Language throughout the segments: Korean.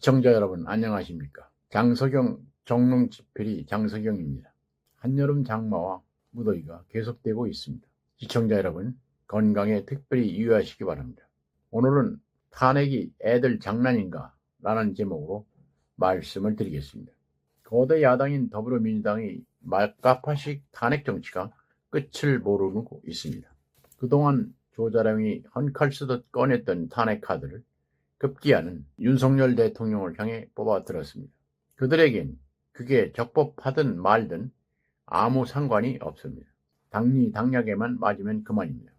시청자 여러분 안녕하십니까? 장석영 정릉집필이 장석영입니다. 한여름 장마와 무더위가 계속되고 있습니다. 시청자 여러분 건강에 특별히 유의하시기 바랍니다. 오늘은 탄핵이 애들 장난인가? 라는 제목으로 말씀을 드리겠습니다. 거대 야당인 더불어민주당이 말까파식 탄핵 정치가 끝을 모르고 있습니다. 그동안 조자룡이 헌칼 쓰듯 꺼냈던 탄핵 카드를 급기야는 윤석열 대통령을 향해 뽑아들었습니다. 그들에겐 그게 적법하든 말든 아무 상관이 없습니다. 당리 당략에만 맞으면 그만입니다.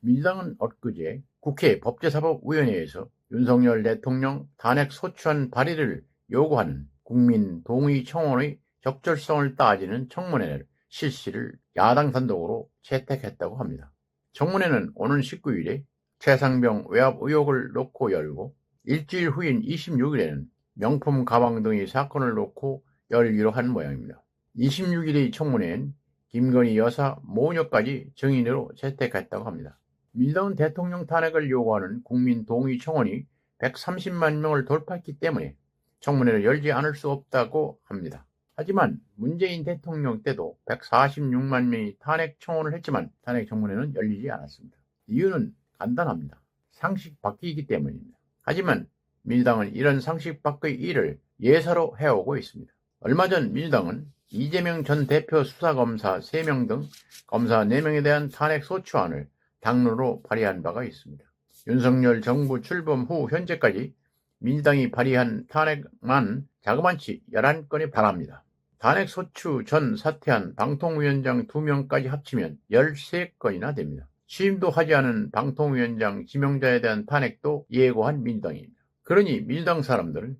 민주당은 엊그제 국회 법제사법위원회에서 윤석열 대통령 탄핵 소추안 발의를 요구하는 국민 동의 청원의 적절성을 따지는 청문회를 실시를 야당 단독으로 채택했다고 합니다. 청문회는 오는 19일에 최상병 외압 의혹을 놓고 열고 일주일 후인 26일에는 명품 가방 등의 사건을 놓고 열기로 한 모양입니다. 26일의 청문회엔 김건희 여사 모녀까지 증인으로 채택했다고 합니다. 민주당은 대통령 탄핵을 요구하는 국민 동의 청원이 130만 명을 돌파했기 때문에 청문회를 열지 않을 수 없다고 합니다. 하지만 문재인 대통령 때도 146만 명이 탄핵 청원을 했지만 탄핵 청문회는 열리지 않았습니다. 이유는 간단합니다. 상식 바뀌기 때문입니다. 하지만 민주당은 이런 상식 밖의 일을 예사로 해오고 있습니다. 얼마 전 민주당은 이재명 전 대표 수사검사 3명 등 검사 4명에 대한 탄핵 소추안을 당론으로 발의한 바가 있습니다. 윤석열 정부 출범 후 현재까지 민주당이 발의한 탄핵만 자그만치 11건에 달합니다. 탄핵 소추 전 사퇴한 방통위원장 2명까지 합치면 13건이나 됩니다. 취임도 하지 않은 방통위원장 지명자에 대한 탄핵도 예고한 민주당입니다. 그러니 민주당 사람들은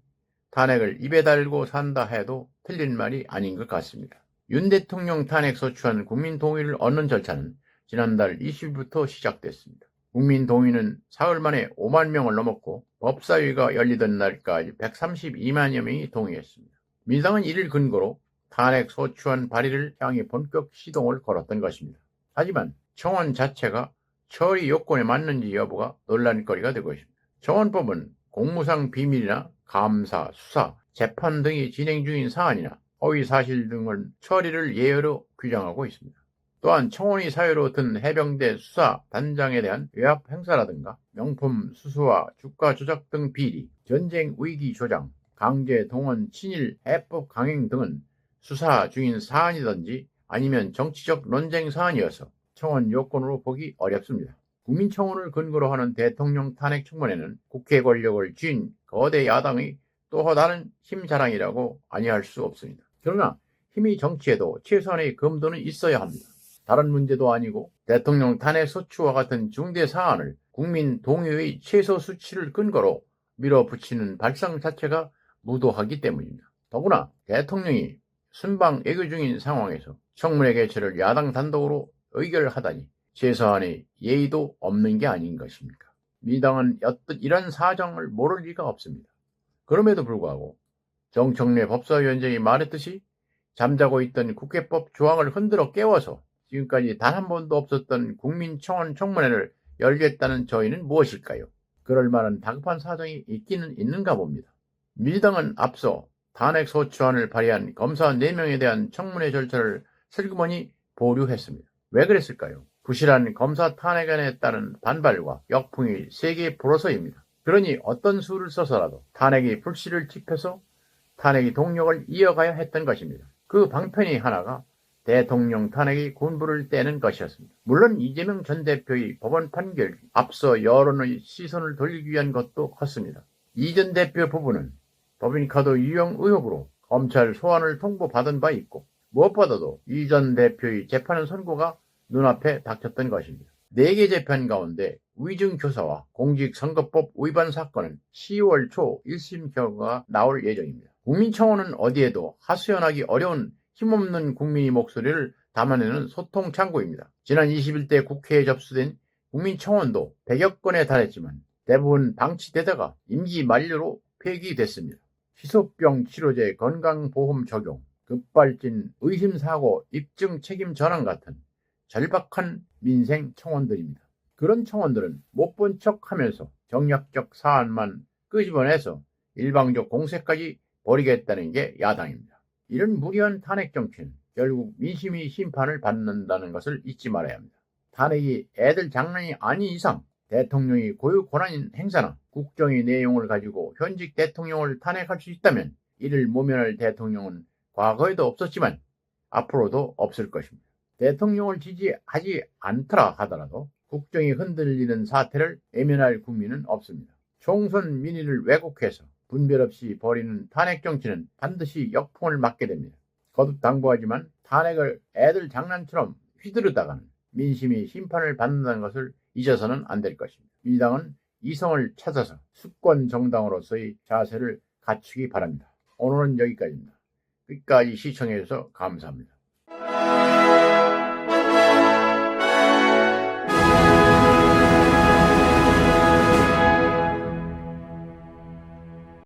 탄핵을 입에 달고 산다 해도 틀린 말이 아닌 것 같습니다. 윤 대통령 탄핵 소추안 국민 동의를 얻는 절차는 지난달 20일부터 시작됐습니다. 국민 동의는 사흘 만에 5만 명을 넘었고 법사위가 열리던 날까지 132만여 명이 동의했습니다. 민주당은 이를 근거로 탄핵 소추안 발의를 향해 본격 시동을 걸었던 것입니다. 하지만 청원 자체가 처리 요건에 맞는지 여부가 논란거리가 되고 있습니다. 청원법은 공무상 비밀이나 감사, 수사, 재판 등이 진행 중인 사안이나 허위 사실 등을 처리를 예외로 규정하고 있습니다. 또한 청원이 사유로 든 해병대 수사 단장에 대한 외압 행사라든가 명품 수수와 주가 조작 등 비리, 전쟁 위기 조장, 강제 동원 친일 해법 강행 등은 수사 중인 사안이든지 아니면 정치적 논쟁 사안이어서 청원 요건으로 보기 어렵습니다. 국민청원을 근거로 하는 대통령 탄핵 청문회는 국회 권력을 쥔 거대 야당의 또 다른 힘 자랑이라고 아니할 수 없습니다. 그러나 힘이 정치에도 최소한의 검도는 있어야 합니다. 다른 문제도 아니고 대통령 탄핵 소추와 같은 중대 사안을 국민 동의의 최소 수치를 근거로 밀어붙이는 발상 자체가 무도하기 때문입니다. 더구나 대통령이 순방 애교 중인 상황에서 청문회 개최를 야당 단독으로 의결하다니 최소한의 예의도 없는 게 아닌 것입니까? 민당은 엿듯 이런 사정을 모를 리가 없습니다. 그럼에도 불구하고 정청래 법사위원장이 말했듯이 잠자고 있던 국회법 조항을 흔들어 깨워서 지금까지 단 한 번도 없었던 국민청원 청문회를 열겠다는 저희는 무엇일까요? 그럴 만한 다급한 사정이 있기는 있는가 봅니다. 민주당은 앞서 탄핵 소추안을 발의한 검사 4명에 대한 청문회 절차를 슬그머니 보류했습니다. 왜 그랬을까요? 부실한 검사 탄핵안에 따른 반발과 역풍이 세게 불어서입니다. 그러니 어떤 수를 써서라도 탄핵이 불씨를 지펴서 탄핵이 동력을 이어가야 했던 것입니다. 그 방편이 하나가 대통령 탄핵이 군부를 떼는 것이었습니다. 물론 이재명 전 대표의 법원 판결 앞서 여론의 시선을 돌리기 위한 것도 컸습니다. 이 전 대표 부부는 법인카드 유용 의혹으로 검찰 소환을 통보받은 바 있고 무엇보다도 이 전 대표의 재판 선고가 눈앞에 닥쳤던 것입니다. 4개 재판 가운데 위증교사와 공직선거법 위반 사건은 10월 초 1심 결과가 나올 예정입니다. 국민청원은 어디에도 하수연하기 어려운 힘없는 국민의 목소리를 담아내는 소통 창구입니다. 지난 21대 국회에 접수된 국민청원도 100여 건에 달했지만 대부분 방치되다가 임기 만료로 폐기됐습니다. 희소병 치료제 건강보험 적용, 급발진 의심사고 입증 책임 전환 같은 절박한 민생 청원들입니다. 그런 청원들은 못 본 척 하면서 정략적 사안만 끄집어내서 일방적 공세까지 벌이겠다는 게 야당입니다. 이런 무리한 탄핵 정치는 결국 민심이 심판을 받는다는 것을 잊지 말아야 합니다. 탄핵이 애들 장난이 아닌 이상 대통령이 고유 권한인 행사나 국정의 내용을 가지고 현직 대통령을 탄핵할 수 있다면 이를 모면할 대통령은 과거에도 없었지만 앞으로도 없을 것입니다. 대통령을 지지하지 않더라 하더라도 국정이 흔들리는 사태를 외면할 국민은 없습니다. 총선 민의를 왜곡해서 분별 없이 벌이는 탄핵 정치는 반드시 역풍을 맞게 됩니다. 거듭 당부하지만 탄핵을 애들 장난처럼 휘두르다가는 민심이 심판을 받는다는 것을 잊어서는 안 될 것입니다. 민주당은 이성을 찾아서 수권 정당으로서의 자세를 갖추기 바랍니다. 오늘은 여기까지입니다. 끝까지 시청해주셔서 감사합니다.